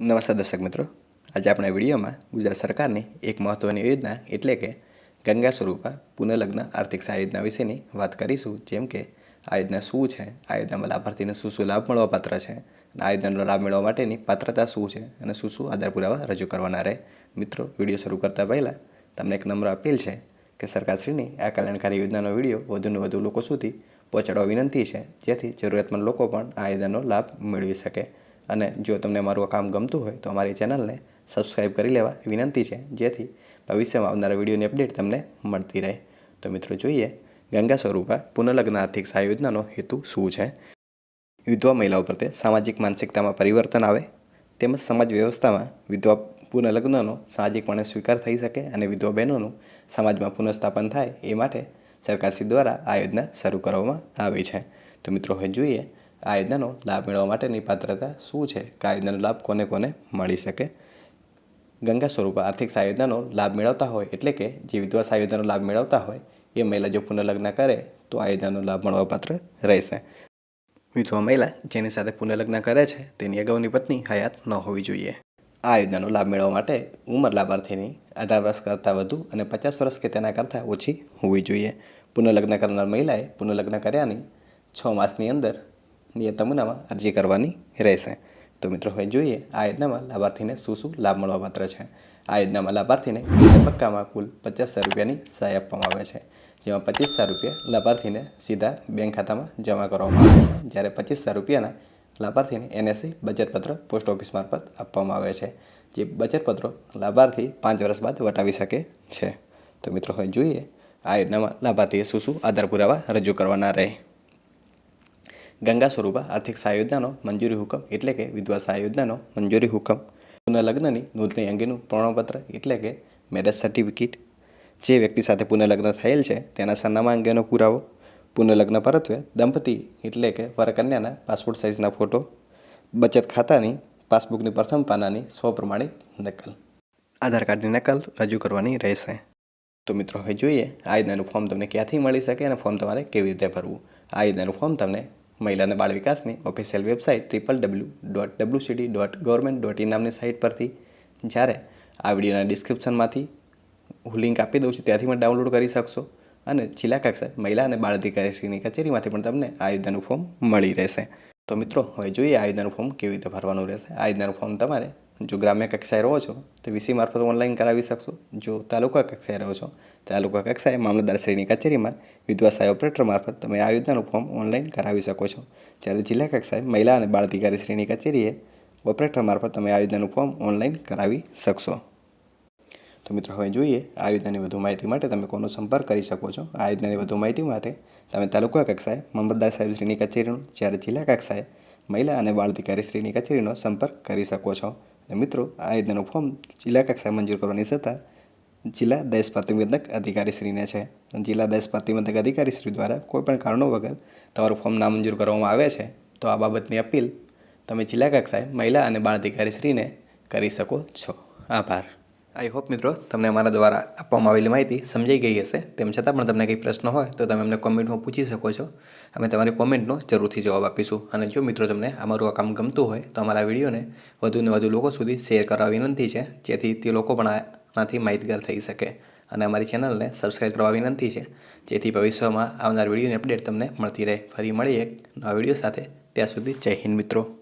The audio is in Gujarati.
નમસ્કાર દર્શક મિત્રો. આજે આપણા વિડીયોમાં ગુજરાત સરકારની એક મહત્ત્વની યોજના એટલે કે ગંગા સ્વરૂપા પુનઃલગ્ન આર્થિક સહાય યોજના વિશેની વાત કરીશું. જેમ કે આ યોજના શું છે? આ યોજનામાં લાભાર્થીને શું શું લાભ મળવા પાત્ર છે? અને આ યોજનાનો લાભ મેળવવા માટેની પાત્રતા શું છે? અને શું શું આધાર પુરાવા રજૂ કરવાના રહે? મિત્રો, વીડિયો શરૂ કરતા પહેલાં તમને એક નમ્ર અપીલ છે કે સરકારશ્રીની આ કલ્યાણકારી યોજનાનો વીડિયો વધુને વધુ લોકો સુધી પહોંચાડવા વિનંતી છે. જેથી જરૂરિયાતમંદ લોકો પણ આ યોજનાનો લાભ મેળવી શકે. અને જો તમને મારું આ કામ ગમતું હોય તો અમારી ચેનલને સબસ્ક્રાઈબ કરી લેવા વિનંતી છે, જેથી ભવિષ્યમાં આવનારા વિડીયોની અપડેટ તમને મળતી રહે. તો મિત્રો જોઈએ ગંગા સ્વરૂપા પુનઃલગ્ન આર્થિક સહાય યોજનાનો હેતુ શું છે? વિધવા મહિલાઓ પ્રત્યે સામાજિક માનસિકતામાં પરિવર્તન આવે, તેમજ સમાજ વ્યવસ્થામાં વિધવા પુનઃલગ્નનો સાહજિકપણે સ્વીકાર થઈ શકે અને વિધવા બહેનોનું સમાજમાં પુનઃસ્થાપન થાય એ માટે સરકારશ્રી દ્વારા આ યોજના શરૂ કરવામાં આવી છે. તો મિત્રો હવે જોઈએ આ યોજનાનો લાભ મેળવવા માટેની પાત્રતા શું છે? કે આ યોજનાનો લાભ કોને કોને મળી શકે? ગંગા સ્વરૂપ આર્થિક સહાય લાભ મેળવતા હોય એટલે કે જે વિધવા સહાય યોજનાનો લાભ મેળવતા હોય, એ મહિલા જો પુનઃલગ્ન કરે, તો આ યોજનાનો લાભ મળવાપાત્ર રહેશે. વિધવા મહિલા જેની સાથે પુનઃલગ્ન કરે છે, તેની અગાઉની પત્ની હયાત ન હોવી જોઈએ. આ યોજનાનો લાભ મેળવવા માટે ઉંમર લાભાર્થીની અઢાર વર્ષ કરતાં વધુ અને પચાસ વર્ષ કે તેના કરતાં ઓછી હોવી જોઈએ. પુનઃલગ્ન કરનાર મહિલાએ પુનઃલગ્ન કર્યાની છ માસની અંદર નિયત નમૂનામાં અરજી કરવાની રહેશે. તો મિત્રો, હવે જોઈએ આ યોજનામાં લાભાર્થીને શું શું લાભ મળવાપાત્ર છે. આ યોજનામાં લાભાર્થીને તબક્કામાં કુલ પચાસ હજાર રૂપિયાની સહાય આપવામાં આવે છે. જેમાં પચીસ હજાર રૂપિયા લાભાર્થીને સીધા બેંક ખાતામાં જમા કરવામાં આવે છે. જ્યારે પચીસ હજાર રૂપિયાના લાભાર્થીને એનએસસી બચતપત્ર પોસ્ટ ઓફિસ મારફત આપવામાં આવે છે. જે બચતપત્રો લાભાર્થી પાંચ વર્ષ બાદ વટાવી શકે છે. તો મિત્રો, હવે જોઈએ આ યોજનામાં લાભાર્થીએ શું શું આધાર પુરાવા રજૂ કરવાના રહે. ગંગા સ્વરૂપા, આર્થિક સહાય મંજૂરી હુકમ એટલે કે વિધવા સહાય મંજૂરી હુકમ. પુનઃલગ્નની નોંધણી અંગેનું પ્રમાણપત્ર એટલે કે મેરેજ સર્ટિફિકેટ. જે વ્યક્તિ સાથે પુનઃલગ્ન થયેલ છે, તેના સરનામા અંગેનો પુરાવો. પુનઃલગ્ન પરત્વે દંપતી એટલે કે વરકન્યાના પાસપોર્ટ સાઇઝના ફોટો. બચત ખાતાની, પાસબુકની પ્રથમ પાનાની સ્વપ્રમાણિત નકલ. આધાર કાર્ડની નકલ રજૂ કરવાની રહેશે. તો મિત્રો, હવે જોઈએ આ યોજનાનું ફોર્મ તમને ક્યાંથી મળી શકે અને ફોર્મ તમારે કેવી રીતે ભરવું? આ યોજનાનું ફોર્મ તમને મહિલા અને બાળ વિકાસની official website triple W dot WCD dot government dot in નામની સાઇટ પરથી જ્યારે આ વિડીયોના ડિસ્ક્રિપ્શનમાંથી હું લિંક આપી દઉં છું, ત્યાંથી પણ ડાઉનલોડ કરી શકશો અને જિલ્લા કક્ષાએ મહિલા અને બાળ અધિકારીશ્રીની કચેરીમાંથી પણ તમને આ ફોર્મ મળી રહેશે. તો મિત્રો, હવે જોઈએ આ ફોર્મ કેવી રીતે ભરવાનું રહેશે. આ ફોર્મ તમારે જો ગ્રામ્ય કક્ષાએ રહો છો, તો વીસી મારફત ઓનલાઈન કરાવી શકશો. જો તાલુકા કક્ષાએ રહો છો, તાલુકા કક્ષાએ મામલતદારશ્રીની કચેરીમાં વિધવા સહાય ઓપરેટર મારફત તમે આ યોજનાનું ફોર્મ ઓનલાઈન કરાવી શકો છો. જ્યારે જિલ્લા કક્ષાએ મહિલા અને બાળ અધિકારીશ્રીની કચેરીએ ઓપરેટર મારફત તમે આ યોજનાનું ફોર્મ ઓનલાઈન કરાવી શકશો. તો મિત્રો, હવે જોઈએ આ યોજનાની વધુ માહિતી માટે તમે કોનો સંપર્ક કરી શકો છો. આ યોજનાની વધુ માહિતી માટે તમે તાલુકા કક્ષાએ મામલતદાર સાહેબશ્રીની કચેરીનો, જ્યારે જિલ્લા કક્ષાએ મહિલા અને બાળ અધિકારીશ્રીની કચેરીનો સંપર્ક કરી શકો છો. મિત્રો, આ યોજનાનું ફોર્મ જિલ્લા કક્ષાએ મંજૂર કરવાની સત્તા જિલ્લા દહેજ પ્રતિબંધક અધિકારીશ્રીને છે. જિલ્લા દહેજ પ્રતિબંધક અધિકારીશ્રી દ્વારા કોઈપણ કારણો વગર તમારું ફોર્મ નામંજૂર કરવામાં આવે છે, તો આ બાબતની અપીલ તમે જિલ્લા કક્ષાએ મહિલા અને બાળ અધિકારીશ્રીને કરી શકો છો. આભાર. આઈ હોપ મિત્રો, તમને અમારા દ્વારા આપવામાં આવેલી માહિતી સમજાઈ ગઈ હશે. તેમ છતાં પણ તમને કંઈ પ્રશ્ન હોય, તો તમે અમને કોમેન્ટમાં પૂછી શકો છો. અમે તમારી કોમેન્ટનો જરૂરથી જવાબ આપીશું. અને જો મિત્રો તમને અમારું આ કામ ગમતું હોય, તો અમારા વિડીયોને વધુને વધુ લોકો સુધી શેર કરવા વિનંતી છે, જેથી તે લોકો પણ આનાથી માહિતગાર થઈ શકે. અને અમારી ચેનલને સબસ્ક્રાઈબ કરવા વિનંતી છે, જેથી ભવિષ્યમાં આવનાર વિડીયોની અપડેટ તમને મળતી રહે. ફરી મળીએ એક નવા વીડિયો સાથે. ત્યાં સુધી જય હિન્દ મિત્રો.